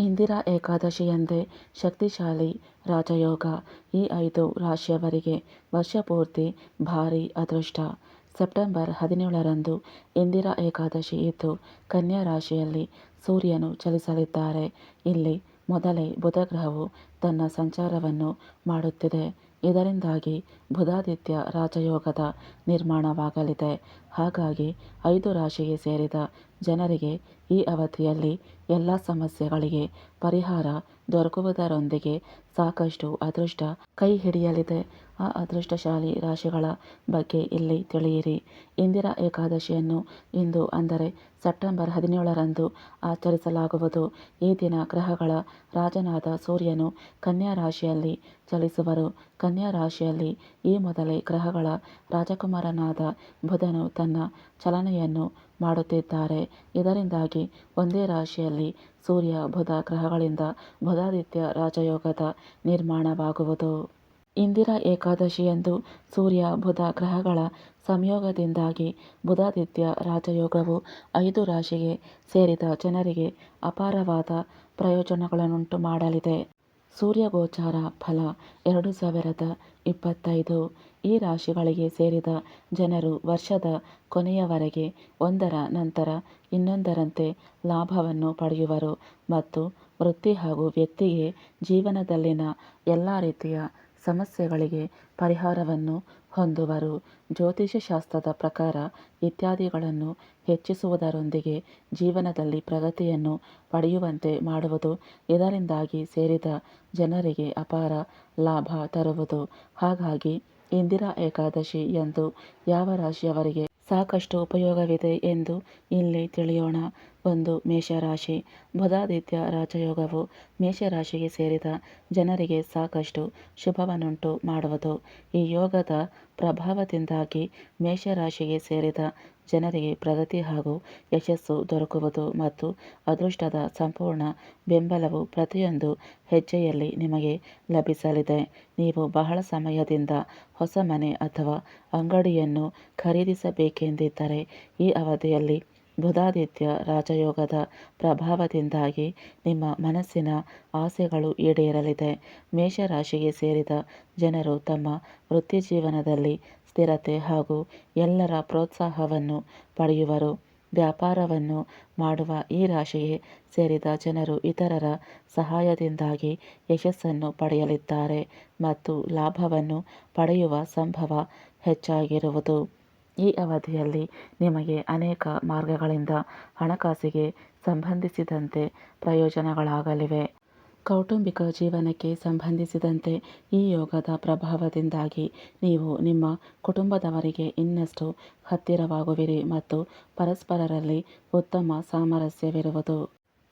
ಇಂದಿರಾ ಏಕಾದಶಿಯಂದೇ ಶಕ್ತಿಶಾಲಿ ರಾಜಯೋಗ ಈ ಐದು ರಾಶಿಯವರಿಗೆ ವರ್ಷಪೂರ್ತಿ ಭಾರೀ ಅದೃಷ್ಟ. ಸೆಪ್ಟೆಂಬರ್ ಹದಿನೇಳರಂದು ಇಂದಿರಾ ಏಕಾದಶಿ ಇದ್ದು, ಕನ್ಯಾ ರಾಶಿಯಲ್ಲಿ ಸೂರ್ಯನು ಚಲಿಸಲಿದ್ದಾರೆ. ಇಲ್ಲಿ ಮೊದಲೇ ಬುಧಗ್ರಹವು ತನ್ನ ಸಂಚಾರವನ್ನು ಮಾಡುತ್ತಿದೆ. ಇದರಿಂದಾಗಿ ಬುಧಾದಿತ್ಯ ರಾಜಯೋಗದ ನಿರ್ಮಾಣವಾಗಲಿದೆ. ಹಾಗಾಗಿ ಐದು ರಾಶಿಗೆ ಸೇರಿದ ಜನರಿಗೆ ಈ ಅವಧಿಯಲ್ಲಿ ಎಲ್ಲ ಸಮಸ್ಯೆಗಳಿಗೆ ಪರಿಹಾರ ದೊರಕುವುದರೊಂದಿಗೆ ಸಾಕಷ್ಟು ಅದೃಷ್ಟ ಕೈ ಹಿಡಿಯಲಿದೆ. ಆ ಅದೃಷ್ಟಶಾಲಿ ರಾಶಿಗಳ ಬಗ್ಗೆ ಇಲ್ಲಿ ತಿಳಿಯಿರಿ. ಇಂದಿರಾ ಏಕಾದಶಿಯನ್ನು ಇಂದು ಅಂದರೆ ಸೆಪ್ಟೆಂಬರ್ ಹದಿನೇಳರಂದು ಆಚರಿಸಲಾಗುವುದು. ಈ ದಿನ ಗ್ರಹಗಳ ರಾಜನಾದ ಸೂರ್ಯನು ಕನ್ಯಾ ರಾಶಿಯಲ್ಲಿ ಚಲಿಸುವರು. ಕನ್ಯಾ ರಾಶಿಯಲ್ಲಿ ಈ ಮೊದಲೇ ಗ್ರಹಗಳ ರಾಜಕುಮಾರನಾದ ಬುಧನು ತನ್ನ ಚಲನೆಯನ್ನು ಮಾಡುತ್ತಿದ್ದಾರೆ. ಇದರಿಂದಾಗಿ ಒಂದೇ ರಾಶಿಯಲ್ಲಿ ಸೂರ್ಯ ಬುಧ ಗ್ರಹಗಳಿಂದ ಬುಧಾದಿತ್ಯ ರಾಜಯೋಗದ ನಿರ್ಮಾಣವಾಗುವುದು. ಇಂದಿರಾ ಏಕಾದಶಿಯಂದು ಸೂರ್ಯ ಬುಧ ಗ್ರಹಗಳ ಸಂಯೋಗದಿಂದಾಗಿ ಬುಧಾದಿತ್ಯ ರಾಜಯೋಗವು ಐದು ರಾಶಿಗೆ ಸೇರಿದ ಜನರಿಗೆ ಅಪಾರವಾದ ಪ್ರಯೋಜನಗಳನ್ನುಂಟು ಮಾಡಲಿದೆ. ಸೂರ್ಯಗೋಚಾರ ಫಲ ಎರಡು ಸಾವಿರದ ಇಪ್ಪತ್ತೈದು. ಈ ರಾಶಿಗಳಿಗೆ ಸೇರಿದ ಜನರು ವರ್ಷದ ಕೊನೆಯವರೆಗೆ ಒಂದರ ನಂತರ ಇನ್ನೊಂದರಂತೆ ಲಾಭವನ್ನು ಪಡೆಯುವರು ಮತ್ತು ವೃತ್ತಿ ಹಾಗೂ ವ್ಯಕ್ತಿಗೆ ಜೀವನದಲ್ಲಿನ ಎಲ್ಲ ರೀತಿಯ ಸಮಸ್ಯೆಗಳಿಗೆ ಪರಿಹಾರವನ್ನು ಹೊಂದುವರು. ಜ್ಯೋತಿಷ್ಯಶಾಸ್ತ್ರದ ಪ್ರಕಾರ ಇತ್ಯಾದಿಗಳನ್ನು ಹೆಚ್ಚಿಸುವುದರೊಂದಿಗೆ ಜೀವನದಲ್ಲಿ ಪ್ರಗತಿಯನ್ನು ಪಡೆಯುವಂತೆ ಮಾಡುವುದು ಇದರಿಂದಾಗಿ ಸೇರಿದ ಜನರಿಗೆ ಅಪಾರ ಲಾಭ ತರುವುದು. ಹಾಗಾಗಿ ಇಂದಿರಾ ಏಕಾದಶಿ ಎಂದು ಯಾವ ರಾಶಿಯವರಿಗೆ ಸಾಕಷ್ಟು ಉಪಯೋಗವಿದೆ ಎಂದು ಇಲ್ಲಿ ತಿಳಿಯೋಣ. ಒಂದು ಮೇಷರಾಶಿ. ಬುಧಾದಿತ್ಯ ರಾಜಯೋಗವು ಮೇಷರಾಶಿಗೆ ಸೇರಿದ ಜನರಿಗೆ ಸಾಕಷ್ಟು ಶುಭವನ್ನುಂಟು ಮಾಡುವುದು. ಈ ಯೋಗದ ಪ್ರಭಾವದಿಂದಾಗಿ ಮೇಷರಾಶಿಗೆ ಸೇರಿದ ಜನರಿಗೆ ಪ್ರಗತಿ ಹಾಗೂ ಯಶಸ್ಸು ದೊರಕುವುದು ಮತ್ತು ಅದೃಷ್ಟದ ಸಂಪೂರ್ಣ ಬೆಂಬಲವು ಪ್ರತಿಯೊಂದು ಹೆಜ್ಜೆಯಲ್ಲಿ ನಿಮಗೆ ಲಭಿಸಲಿದೆ. ನೀವು ಬಹಳ ಸಮಯದಿಂದ ಹೊಸ ಮನೆ ಅಥವಾ ಅಂಗಡಿಯನ್ನು ಖರೀದಿಸಬೇಕೆಂದಿದ್ದರೆ ಈ ಅವಧಿಯಲ್ಲಿ ಬುಧಾದಿತ್ಯ ರಾಜಯೋಗದ ಪ್ರಭಾವದಿಂದಾಗಿ ನಿಮ್ಮ ಮನಸ್ಸಿನ ಆಸೆಗಳು ಈಡೇರಲಿದೆ. ಮೇಷರಾಶಿಗೆ ಸೇರಿದ ಜನರು ತಮ್ಮ ವೃತ್ತಿಜೀವನದಲ್ಲಿ ಸ್ಥಿರತೆ ಹಾಗೂ ಎಲ್ಲರ ಪ್ರೋತ್ಸಾಹವನ್ನು ಪಡೆಯುವರು. ವ್ಯಾಪಾರವನ್ನು ಮಾಡುವ ಈ ರಾಶಿಗೆ ಸೇರಿದ ಜನರು ಇತರರ ಸಹಾಯದಿಂದಾಗಿ ಯಶಸ್ಸನ್ನು ಪಡೆಯಲಿದ್ದಾರೆ ಮತ್ತು ಲಾಭವನ್ನು ಪಡೆಯುವ ಸಂಭವ ಹೆಚ್ಚಾಗಿರುವುದು. ಈ ಅವಧಿಯಲ್ಲಿ ನಿಮಗೆ ಅನೇಕ ಮಾರ್ಗಗಳಿಂದ ಹಣಕಾಸಿಗೆ ಸಂಬಂಧಿಸಿದಂತೆ ಪ್ರಯೋಜನಗಳಾಗಲಿವೆ. ಕೌಟುಂಬಿಕ ಜೀವನಕ್ಕೆ ಸಂಬಂಧಿಸಿದಂತೆ ಈ ಯೋಗದ ಪ್ರಭಾವದಿಂದಾಗಿ ನೀವು ನಿಮ್ಮ ಕುಟುಂಬದವರಿಗೆ ಇನ್ನಷ್ಟು ಹತ್ತಿರವಾಗುವಿರಿ ಮತ್ತು ಪರಸ್ಪರರಲ್ಲಿ ಉತ್ತಮ ಸಾಮರಸ್ಯವಿರುವುದು.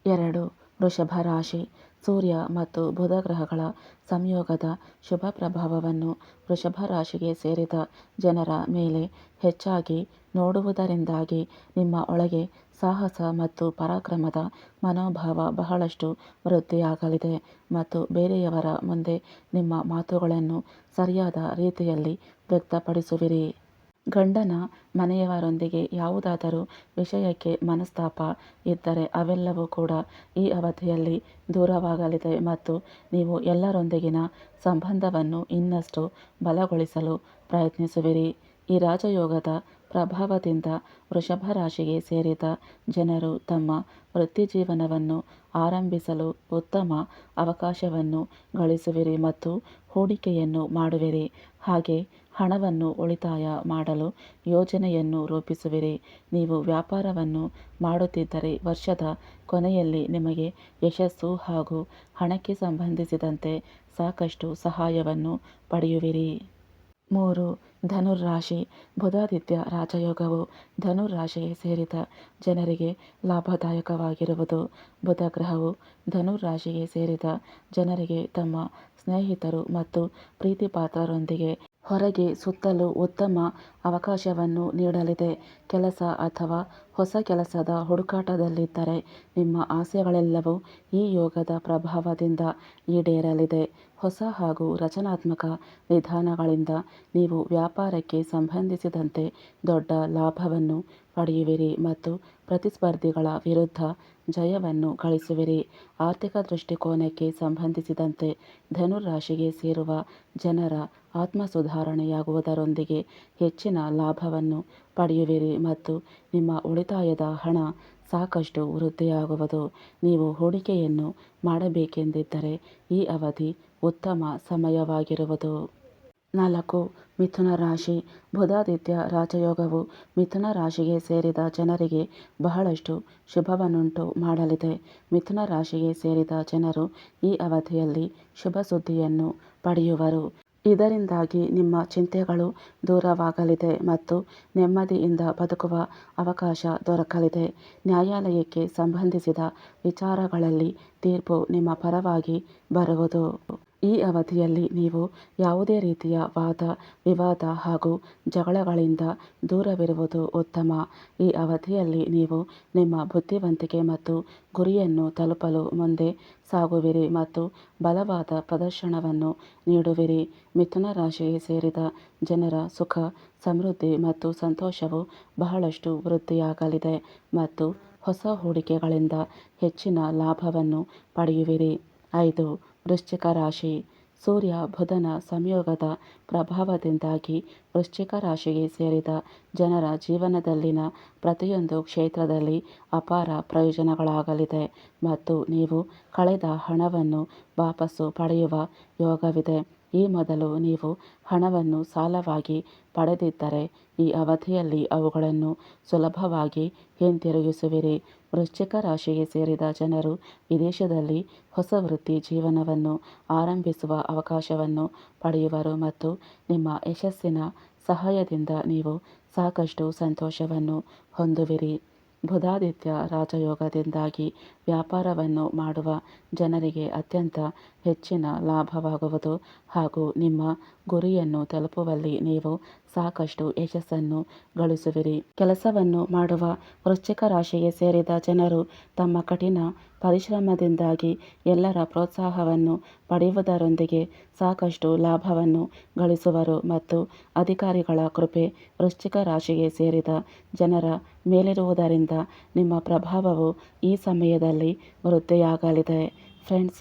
ಎರಡು, ವೃಷಭ ರಾಶಿ. ಸೂರ್ಯ ಮತ್ತು ಬುಧ ಗ್ರಹಗಳ ಸಂಯೋಗದ ಶುಭ ಪ್ರಭಾವವನ್ನು ವೃಷಭ ರಾಶಿಗೆ ಸೇರಿದ ಜನರ ಮೇಲೆ ಹೆಚ್ಚಾಗಿ ನೋಡುವುದರಿಂದಾಗಿ ನಿಮ್ಮ ಒಳಗೆ ಸಾಹಸ ಮತ್ತು ಪರಾಕ್ರಮದ ಮನೋಭಾವ ಬಹಳಷ್ಟು ವೃದ್ಧಿಯಾಗಲಿದೆ ಮತ್ತು ಬೇರೆಯವರ ಮುಂದೆ ನಿಮ್ಮ ಮಾತುಗಳನ್ನು ಸರಿಯಾದ ರೀತಿಯಲ್ಲಿ ವ್ಯಕ್ತಪಡಿಸುವಿರಿ. ಗಂಡನ ಮನೆಯವರೊಂದಿಗೆ ಯಾವುದಾದರೂ ವಿಷಯಕ್ಕೆ ಮನಸ್ತಾಪ ಇದ್ದರೆ ಅವೆಲ್ಲವೂ ಕೂಡ ಈ ಅವಧಿಯಲ್ಲಿ ದೂರವಾಗಲಿದೆ ಮತ್ತು ನೀವು ಎಲ್ಲರೊಂದಿಗಿನ ಸಂಬಂಧವನ್ನು ಇನ್ನಷ್ಟು ಬಲಗೊಳಿಸಲು ಪ್ರಯತ್ನಿಸುವಿರಿ. ಈ ರಾಜಯೋಗದ ಪ್ರಭಾವದಿಂದ ವೃಷಭ ರಾಶಿಗೆ ಸೇರಿದ ಜನರು ತಮ್ಮ ವೃತ್ತಿಜೀವನವನ್ನು ಆರಂಭಿಸಲು ಉತ್ತಮ ಅವಕಾಶವನ್ನು ಗಳಿಸುವಿರಿ ಮತ್ತು ಹೂಡಿಕೆಯನ್ನು ಮಾಡುವಿರಿ. ಹಾಗೆ ಹಣವನ್ನು ಉಳಿತಾಯ ಮಾಡಲು ಯೋಜನೆಯನ್ನು ರೂಪಿಸುವಿರಿ. ನೀವು ವ್ಯಾಪಾರವನ್ನು ಮಾಡುತ್ತಿದ್ದರೆ ವರ್ಷದ ಕೊನೆಯಲ್ಲಿ ನಿಮಗೆ ಯಶಸ್ಸು ಹಾಗೂ ಹಣಕ್ಕೆ ಸಂಬಂಧಿಸಿದಂತೆ ಸಾಕಷ್ಟು ಸಹಾಯವನ್ನು ಪಡೆಯುವಿರಿ. ಮೂರು, ಧನುರ್ರಾಶಿ, ಬುಧಾದಿತ್ಯ ರಾಜಯೋಗವು ಧನುರಾಶಿಗೆ ಸೇರಿದ ಜನರಿಗೆ ಲಾಭದಾಯಕವಾಗಿರುವುದು. ಬುಧ ಗ್ರಹವು ಧನುರಾಶಿಗೆ ಸೇರಿದ ಜನರಿಗೆ ತಮ್ಮ ಸ್ನೇಹಿತರು ಮತ್ತು ಪ್ರೀತಿಪಾತ್ರರೊಂದಿಗೆ ಹೊರಗೆ ಸುತ್ತಲು ಉತ್ತಮ ಅವಕಾಶವನ್ನು ನೀಡಲಿದೆ. ಕೆಲಸ ಅಥವಾ ಹೊಸ ಕೆಲಸದ ಹುಡುಕಾಟದಲ್ಲಿದ್ದರೆ ನಿಮ್ಮ ಆಸೆಗಳೆಲ್ಲವೂ ಈ ಯೋಗದ ಪ್ರಭಾವದಿಂದ ಈಡೇರಲಿದೆ. ಹೊಸ ಹಾಗೂ ರಚನಾತ್ಮಕ ವಿಧಾನಗಳಿಂದ ನೀವು ವ್ಯಾಪಾರಕ್ಕೆ ಸಂಬಂಧಿಸಿದಂತೆ ದೊಡ್ಡ ಲಾಭವನ್ನು ಪಡೆಯುವಿರಿ ಮತ್ತು ಪ್ರತಿಸ್ಪರ್ಧಿಗಳ ವಿರುದ್ಧ ಜಯವನ್ನು ಗಳಿಸುವಿರಿ. ಆರ್ಥಿಕ ದೃಷ್ಟಿಕೋನಕ್ಕೆ ಸಂಬಂಧಿಸಿದಂತೆ ಧನುರಾಶಿಗೆ ಸೇರುವ ಜನರ ಆತ್ಮ ಸುಧಾರಣೆಯಾಗುವುದರೊಂದಿಗೆ ಹೆಚ್ಚಿನ ಲಾಭವನ್ನು ಪಡೆಯುವಿರಿ ಮತ್ತು ನಿಮ್ಮ ಉಳಿತಾಯದ ಹಣ ಸಾಕಷ್ಟು ವೃದ್ಧಿಯಾಗುವುದು. ನೀವು ಹೂಡಿಕೆಯನ್ನು ಮಾಡಬೇಕೆಂದಿದ್ದರೆ ಈ ಅವಧಿ ಉತ್ತಮ ಸಮಯವಾಗಿರುವುದು. ನಾಲ್ಕು, ಮಿಥುನ ರಾಶಿ. ಬುಧಾದಿತ್ಯ ರಾಜಯೋಗವು ಮಿಥುನ ರಾಶಿಗೆ ಸೇರಿದ ಜನರಿಗೆ ಬಹಳಷ್ಟು ಶುಭವನ್ನುಂಟು ಮಾಡಲಿದೆ. ಮಿಥುನ ರಾಶಿಗೆ ಸೇರಿದ ಜನರು ಈ ಅವಧಿಯಲ್ಲಿ ಶುಭ ಸುದ್ದಿಯನ್ನು ಪಡೆಯುವರು. ಇದರಿಂದಾಗಿ ನಿಮ್ಮ ಚಿಂತೆಗಳು ದೂರವಾಗಲಿದೆ ಮತ್ತು ನೆಮ್ಮದಿಯಿಂದ ಬದುಕುವ ಅವಕಾಶ ದೊರಕಲಿದೆ. ನ್ಯಾಯಾಲಯಕ್ಕೆ ಸಂಬಂಧಿಸಿದ ವಿಚಾರಗಳಲ್ಲಿ ತೀರ್ಪು ನಿಮ್ಮ ಪರವಾಗಿ ಬರುವುದು. ಈ ಅವಧಿಯಲ್ಲಿ ನೀವು ಯಾವುದೇ ರೀತಿಯ ವಾದ, ವಿವಾದ ಹಾಗೂ ಜಗಳಗಳಿಂದ ದೂರವಿರುವುದು ಉತ್ತಮ. ಈ ಅವಧಿಯಲ್ಲಿ ನೀವು ನಿಮ್ಮ ಬುದ್ಧಿವಂತಿಕೆ ಮತ್ತು ಗುರಿಯನ್ನು ತಲುಪಲು ಮುಂದೆ ಸಾಗುವಿರಿ ಮತ್ತು ಬಲವಾದ ಪ್ರದರ್ಶನವನ್ನು ನೀಡುವಿರಿ. ಮಿಥುನ ರಾಶಿಗೆ ಸೇರಿದ ಜನರ ಸುಖ, ಸಮೃದ್ಧಿ ಮತ್ತು ಸಂತೋಷವು ಬಹಳಷ್ಟು ವೃದ್ಧಿಯಾಗಲಿದೆ ಮತ್ತು ಹೊಸ ಹೂಡಿಕೆಗಳಿಂದ ಹೆಚ್ಚಿನ ಲಾಭವನ್ನು ಪಡೆಯುವಿರಿ. ಐದು ವೃಶ್ಚಿಕ ರಾಶಿ ಸೂರ್ಯ, ಬುಧನ ಸಂಯೋಗದ ಪ್ರಭಾವದಿಂದಾಗಿ ವೃಶ್ಚಿಕ ರಾಶಿಗೆ ಸೇರಿದ ಜನರ ಜೀವನದಲ್ಲಿನ ಪ್ರತಿಯೊಂದು ಕ್ಷೇತ್ರದಲ್ಲಿ ಅಪಾರ ಪ್ರಯೋಜನಗಳಾಗಲಿದೆ ಮತ್ತು ನೀವು ಕಳೆದ ಹಣವನ್ನು ವಾಪಸ್ಸು ಪಡೆಯುವ ಯೋಗವಿದೆ. ಈ ಮೊದಲು ನೀವು ಹಣವನ್ನು ಸಾಲವಾಗಿ ಪಡೆದಿದ್ದರೆ ಈ ಅವಧಿಯಲ್ಲಿ ಅವುಗಳನ್ನು ಸುಲಭವಾಗಿ ಹಿಂತಿರುಗಿಸುವಿರಿ. ವೃಶ್ಚಿಕ ರಾಶಿಗೆ ಸೇರಿದ ಜನರು ವಿದೇಶದಲ್ಲಿ ಹೊಸ ವೃತ್ತಿ ಜೀವನವನ್ನು ಆರಂಭಿಸುವ ಅವಕಾಶವನ್ನು ಪಡೆಯುವರು ಮತ್ತು ನಿಮ್ಮ ಯಶಸ್ಸಿನ ಸಹಾಯದಿಂದ ನೀವು ಸಾಕಷ್ಟು ಸಂತೋಷವನ್ನು ಹೊಂದುವಿರಿ. ಬುಧಾದಿತ್ಯ ರಾಜಯೋಗದಿಂದಾಗಿ ವ್ಯಾಪಾರವನ್ನು ಮಾಡುವ ಜನರಿಗೆ ಅತ್ಯಂತ ಹೆಚ್ಚಿನ ಲಾಭವಾಗುವುದು ಹಾಗೂ ನಿಮ್ಮ ಗುರಿಯನ್ನು ತಲುಪುವಲ್ಲಿ ನೀವು ಸಾಕಷ್ಟು ಯಶಸ್ಸನ್ನು ಗಳಿಸುವಿರಿ. ಕೆಲಸವನ್ನು ಮಾಡುವ ವೃಶ್ಚಿಕ ರಾಶಿಗೆ ಸೇರಿದ ಜನರು ತಮ್ಮ ಕಠಿಣ ಪರಿಶ್ರಮದಿಂದಾಗಿ ಎಲ್ಲರ ಪ್ರೋತ್ಸಾಹವನ್ನು ಪಡೆಯುವುದರೊಂದಿಗೆ ಸಾಕಷ್ಟು ಲಾಭವನ್ನು ಗಳಿಸುವರು ಮತ್ತು ಅಧಿಕಾರಿಗಳ ಕೃಪೆ ವೃಶ್ಚಿಕ ರಾಶಿಗೆ ಸೇರಿದ ಜನರ ಮೇಲಿರುವುದರಿಂದ ನಿಮ್ಮ ಪ್ರಭಾವವು ಈ ಸಮಯದಲ್ಲಿ ವೃದ್ಧಿಯಾಗಲಿದೆ. ಫ್ರೆಂಡ್ಸ್